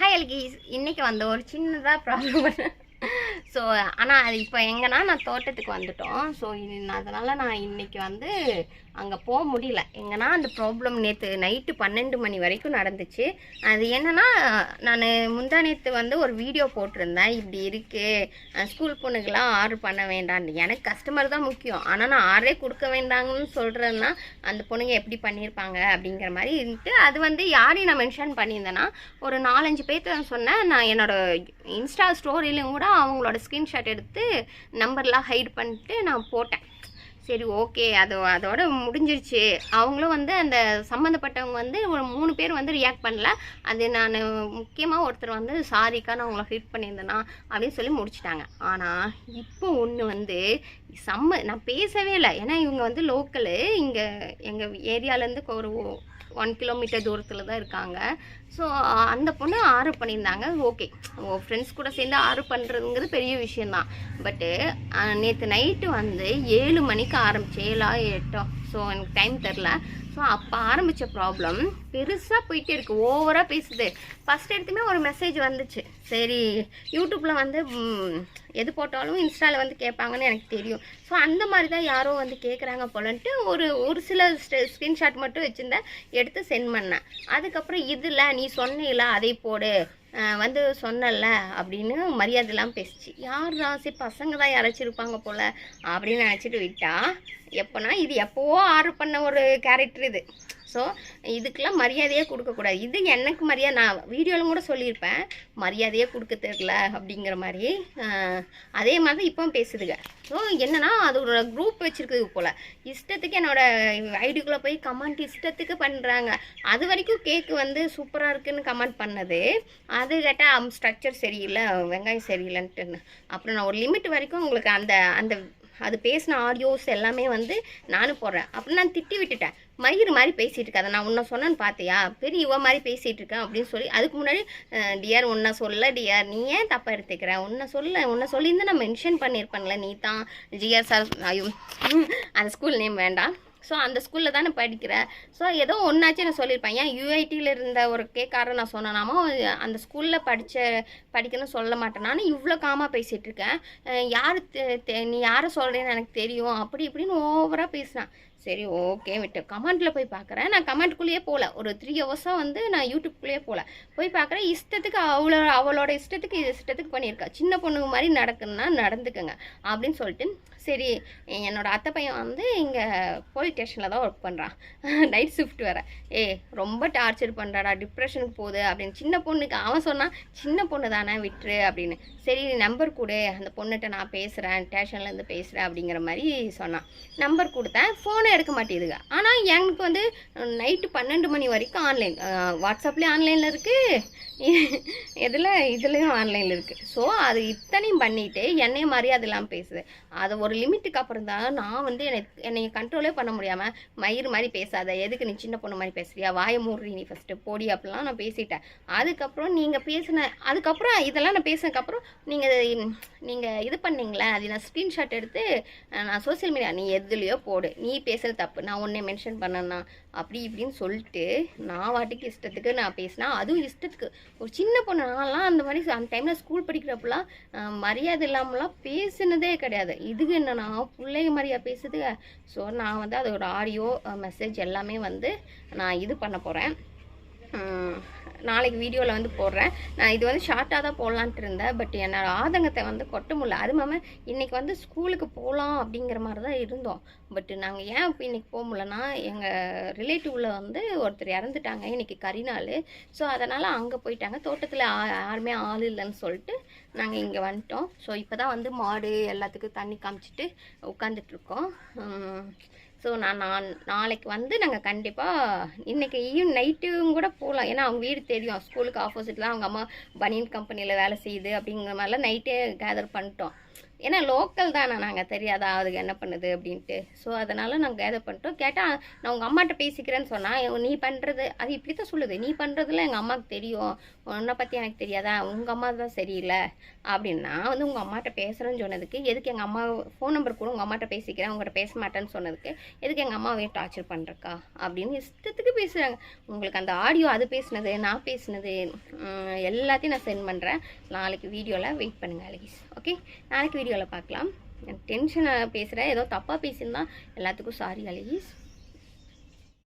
Hi எல்கீஸ் இன்னைக்கு வந்து ஒரு சின்னதாக ப்ராப்ளம் ஸோ ஆனால் அது இப்போ எங்கன்னா நான் தோட்டத்துக்கு வந்துட்டோம். ஸோ அதனால் நான் இன்னைக்கு வந்து அங்கே போக முடியல. எங்கன்னா அந்த ப்ராப்ளம் நேற்று நைட்டு பன்னெண்டு மணி வரைக்கும் நடந்துச்சு. அது என்னென்னா நான் முந்தா நேற்று வந்து ஒரு வீடியோ போட்டிருந்தேன். இப்படி இருக்குது ஸ்கூல் பொண்ணுக்கெல்லாம் ஆர்டர் பண்ண வேண்டாம்னு. எனக்கு கஸ்டமர் தான் முக்கியம். ஆனால் நான் ஆர்டரே கொடுக்க வேண்டாங்கன்னு சொல்கிறேன்னா அந்த பொண்ணுங்க எப்படி பண்ணியிருப்பாங்க அப்படிங்கிற மாதிரி இருந்துட்டு அது வந்து யாரையும் நான் மென்ஷன் பண்ணியிருந்தேன்னா ஒரு நாலஞ்சு பேர்த்த சொன்னேன். நான் என்னோட இன்ஸ்டா ஸ்டோரியிலும் கூட அவங்களோட ஸ்க்ரீன்ஷாட் எடுத்து நம்பர்லாம் ஹைட் பண்ணிட்டு நான் போட்டேன். சரி ஓகே அது அதோட முடிஞ்சிருச்சு. அவங்களும் வந்து அந்த சம்மந்தப்பட்டவங்க வந்து ஒரு மூணு பேர் வந்து ரியாக்ட் பண்ணல. அது நான் முக்கியமாக ஒருத்தர் வந்து சாரிக்கா நான் உங்களை ஹிட் பண்ணியிருந்தேனா அப்படின்னு சொல்லி முடிச்சிட்டாங்க. ஆனால் இப்போ ஒன்று வந்து செம்ம நான் பேசவே இல்லை. ஏன்னா இவங்க வந்து லோக்கலு இங்கே எங்கள் ஏரியாலேருந்து ஒரு ஒன் கிலோமீட்டர் தூரத்தில் தான் இருக்காங்க. ஸோ அந்த பொண்ணு ஆர்டர் பண்ணியிருந்தாங்க. ஓகே ஃப்ரெண்ட்ஸ் கூட சேர்ந்து ஆர்டர் பண்ணுறதுங்கிறது பெரிய விஷயந்தான் பட்டு நேற்று நைட்டு வந்து ஏழு மணிக்கு ஆரம்பிச்சு ஏழா எட்டோ ஸோ எனக்கு டைம் தெரில. ஸோ அப்போ ஆரம்பித்த ப்ராப்ளம் பெருசாக போயிட்டே இருக்குது ஓவராக பேசுது. ஃபஸ்ட் எடுத்துமே ஒரு மெசேஜ் வந்துச்சு. சரி யூடியூப்பில் வந்து எது போட்டாலும் இன்ஸ்டாவில் வந்து கேட்பாங்கன்னு எனக்கு தெரியும். ஸோ அந்த மாதிரி தான் யாரோ வந்து கேட்குறாங்க போலன்ட்டு ஒரு ஒரு சில ஸ்க்ரீன்ஷாட் மட்டும் வச்சுருந்தேன். எடுத்து சென்ட் பண்ணேன். அதுக்கப்புறம் இதில் நீ சொன்னீங்களா அதை போடு. வந்து சொன்னல அப்படின்னு மரியாதைலாம் பேசிச்சு. யார் ராசி? பசங்க தான் யாராச்சும் இருப்பாங்க போல் அப்படின்னு நினச்சிட்டு விட்டா எப்போனா இது எப்போவோ ஆர்டர் பண்ண ஒரு கேரக்டர் இது. ஸோ இதுக்கெல்லாம் மரியாதையே கொடுக்கக்கூடாது இது எனக்கு மரியாதை நான் வீடியோவில் கூட சொல்லியிருப்பேன். மரியாதையே கொடுக்க தெரில அப்படிங்கிற மாதிரி. அதே மாதிரி தான் இப்போவும் பேசுதுங்க. ஸோ என்னன்னா அது ஒரு குரூப் வச்சுருக்குது போல். இஷ்டத்துக்கு என்னோடய ஐடிக்குள்ளே போய் கமெண்ட் இஷ்டத்துக்கு பண்ணுறாங்க அது வரைக்கும் கேக்கு வந்து சூப்பராக இருக்குன்னு கமெண்ட் பண்ணது. அது கேட்டால் ஸ்ட்ரக்சர் சரியில்லை வெங்காயம் சரியில்லைன்ட்டு அப்புறம் நான் ஒரு லிமிட் வரைக்கும் உங்களுக்கு அந்த அந்த அது பேசின ஆடியோஸ் எல்லாமே வந்து நானும் போடுறேன். அப்புறம் நான் திட்டி விட்டுட்டேன். மயிறு மாதிரி பேசிகிட்டு இருக்காத. நான் உன்னை சொன்னேன்னு பார்த்தியா பெரிய இவ மாதிரி பேசிகிட்டு இருக்கேன் அப்படின்னு சொல்லி அதுக்கு முன்னாடி டியர் உன்னை சொல்ல டியர் நீ ஏன் தப்பாக எடுத்துக்கிற? உன்னை சொல்ல உன்னை சொல்லியிருந்து நான் மென்ஷன் பண்ணியிருப்பேன்ல நீ தான் ஜிஆர் சார் ஐயோ அந்த ஸ்கூல் நேம் வேண்டாம். ஸோ அந்த ஸ்கூலில் தானே படிக்கிறேன் ஸோ ஏதோ ஒன்றாச்சும் நான் சொல்லியிருப்பேன் ஏன் யூஐடியில் இருந்த ஒரு கேக்காரன் நான் சொன்னேனாமோ அந்த ஸ்கூலில் படித்த படிக்கணும்னு சொல்ல மாட்டேன். நான் இவ்வளோ காமாக பேசிகிட்டு இருக்கேன். தெ- நீ யாரை சொல்கிறேன்னு எனக்கு தெரியும். அப்படி இப்படின்னு ஓவராக பேசினான் சரி ஓகே விட்டு. கமெண்ட்டில் போய் பார்க்குறேன் நான் கமெண்ட்குள்ளேயே போகல ஒரு த்ரீ ஹவர்ஸாக வந்து நான் யூடியூப்குள்ளேயே போகல போய் பார்க்குறேன் இஷ்டத்துக்கு அவளோ அவளோட இஷ்டத்துக்கு இஷ்டத்துக்கு பண்ணியிருக்கா. சின்ன பொண்ணுங்க மாதிரி நடக்குன்னா நடந்துக்குங்க அப்படின்னு சொல்லிட்டு. சரி என்னோட அத்தை பையன் வந்து இங்கே போலீஸ் ஸ்டேஷனில் தான் ஒர்க் பண்ணுறான் நைட் ஷிஃப்ட் வேறு. ஏ ரொம்ப டார்ச்சர் பண்ணுறாடா டிப்ரெஷனுக்கு போகுது அப்படின்னு. சின்ன பொண்ணுக்கு அவன் சொன்னான் சின்ன பொண்ணு தானே விட்டுரு அப்படின்னு. சரி நம்பர் கொடு. அந்த பொண்ணுகிட்ட நான் பேசுகிறேன் ஸ்டேஷன்லேருந்து பேசுகிறேன் அப்படிங்கிற மாதிரி சொன்னான். நம்பர் கொடுத்தேன். ஃபோனை எடுக்க மாட்டேதுங்க ஆனால் எனக்கு வந்து நைட்டு பன்னெண்டு மணி வரைக்கும் ஆன்லைன் வாட்ஸ்அப்லேயும் ஆன்லைனில் இருக்குது இதில் இதுலேயும் ஆன்லைனில் இருக்குது ஸோ அது இத்தனையும் பண்ணிட்டு என்னைய மரியாதை இல்லாமல் பேசுது. அது ஒரு லிமிட்டுக்கு அப்புறம் தான் நான் வந்து எனக்கு என்னை கண்ட்ரோலே பண்ண முடியாமல் மயிறு மாதிரி பேசாத எதுக்கு நீ சின்ன பொண்ணு மாதிரி பேசுறியா வாய மூடுறி நீ ஃபஸ்ட்டு போடி அப்படிலாம் நான் பேசிட்டேன். அதுக்கப்புறம் நீங்கள் பேசின அதுக்கப்புறம் இதெல்லாம் நான் பேசினதுக்கப்புறம் நீங்கள் நீங்கள் இது பண்ணீங்களே அது நான் ஸ்க்ரீன்ஷாட் எடுத்து நான் சோஷியல் மீடியா நீ எதுலேயோ போடு. நீ பேசுகிற தப்பு. நான் உன்னை மென்ஷன் பண்ணேன்னா? அப்படி இப்படின்னு சொல்லிட்டு நான் வாட்டுக்கு இஷ்டத்துக்கு நான் பேசினா அதுவும் இஷ்டத்துக்கு. ஒரு சின்ன பொண்ணு நான்லாம் அந்த மாதிரி அந்த டைமில் ஸ்கூல் படிக்கிறப்பெல்லாம் மரியாதை இல்லாமலாம் பேசினதே கிடையாது. இதுக்கு என்னன்னா பிள்ளைங்க மாதிரியா பேசுது ஸோ நான் வந்து அதோட ஆடியோ மெசேஜ் எல்லாமே வந்து நான் இது பண்ண போகிறேன் நாளைக்கு வீடியோவில் வந்து போடுறேன். நான் இது வந்து ஷார்ட்டாக தான் போடலான்ட்டு இருந்தேன். பட் என்னோட ஆதங்கத்தை வந்து கொட்ட முடியல. அது இல்லாமல் இன்றைக்கி வந்து ஸ்கூலுக்கு போகலாம் அப்படிங்கிற மாதிரி தான் இருந்தோம். பட் நாங்கள் ஏன் இப்போ இன்றைக்கி போக முடியலன்னா எங்கள் ரிலேட்டிவில் வந்து ஒருத்தர் இறந்துட்டாங்க. இன்றைக்கி கரிநாள். ஸோ அதனால் அங்கே போயிட்டாங்க. தோட்டத்தில் யாருமே ஆள் இல்லைன்னு சொல்லிட்டு நாங்கள் இங்கே வந்துட்டோம். ஸோ இப்போ தான் வந்து மாடு எல்லாத்துக்கும் தண்ணி காமிச்சிட்டு உட்காந்துட்ருக்கோம் ஸோ நான் நான் நாளைக்கு வந்து நாங்கள் கண்டிப்பாக இன்றைக்கி ஈவ் நைட்டும் கூட போகலாம் ஏன்னா அவங்க வீடு தெரியும். ஸ்கூலுக்கு ஆப்போசிட்டில் அவங்க அம்மா பனியன் கம்பெனியில் வேலை செய்யுது அப்படிங்கிற மாதிரிலாம் நைட்டே கேதர் பண்ணிட்டோம். ஏன்னா லோக்கல் தானே நாங்கள் தெரியாதா அதுக்கு என்ன பண்ணுது அப்படின்ட்டு. ஸோ அதனால் நாங்கள் கேதர் பண்ணிட்டோம். கேட்டால் நான் உங்கள் அம்மாட்ட பேசிக்கிறேன்னு சொன்னால் நீ பண்ணுறது அது இப்படி தான் சொல்லுது. நீ பண்ணுறதுல எங்கள் அம்மாவுக்கு தெரியும். உன்னை பற்றி எனக்கு தெரியாதா? உங்கள் அம்மா தான் சரியில்லை. அப்படின்னா வந்து உங்கள் அம்மாட்ட பேசுகிறேன்னு சொன்னதுக்கு எதுக்கு எங்கள் அம்மா ஃபோன் நம்பர் கூட உங்கள் அம்மாட்ட பேசிக்கிறேன். உங்கள்கிட்ட பேச மாட்டேன்னு சொன்னதுக்கு எதுக்கு எங்கள் அம்மாவே டார்ச்சர் பண்ணுறக்கா அப்படின்னு இஷ்டத்துக்கு பேசுகிறாங்க உங்களுக்கு அந்த ஆடியோ அது பேசுனது நான் பேசுனது எல்லாத்தையும் நான் சென்ட் பண்ணுறேன் நாளைக்கு வீடியோவில் வெயிட் பண்ணுங்கள் அழகிஸ் ஓகே நாளைக்கு வீடியோ வீடியோவில் பார்க்கலாம். டென்ஷனாக பேசுகிறேன் ஏதோ தப்பாக பேசியிருந்தா எல்லாத்துக்கும் சாரி அழகிஸ்